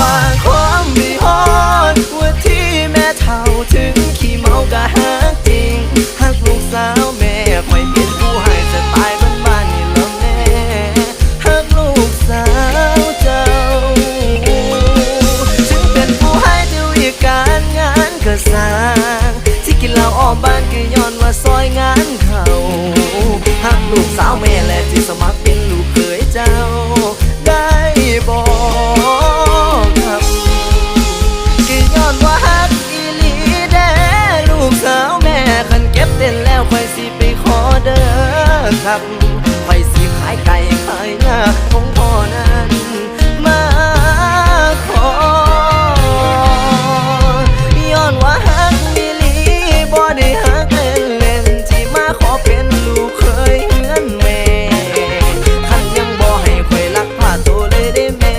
ฝากความมีฮอดว่าที่แม่เท่าถึงขี้เมากะฮักจริงฮักลูกสาวแม่คอยเป็นผู้ให้จะตายบ้านบ้านๆนี่แล้วแน่ฮักลูกสาวเจ้า ถึงเป็นผู้ให้ที่วิการงานก็สางที่กินเหล้าอ้อมบ้านก็ย้อนว่าซอยงานเขาหักลูกสาวแม่และที่สมัครเป็นลูกเขยเจ้า ครับคอยสีขายไก่ขายหน้าของ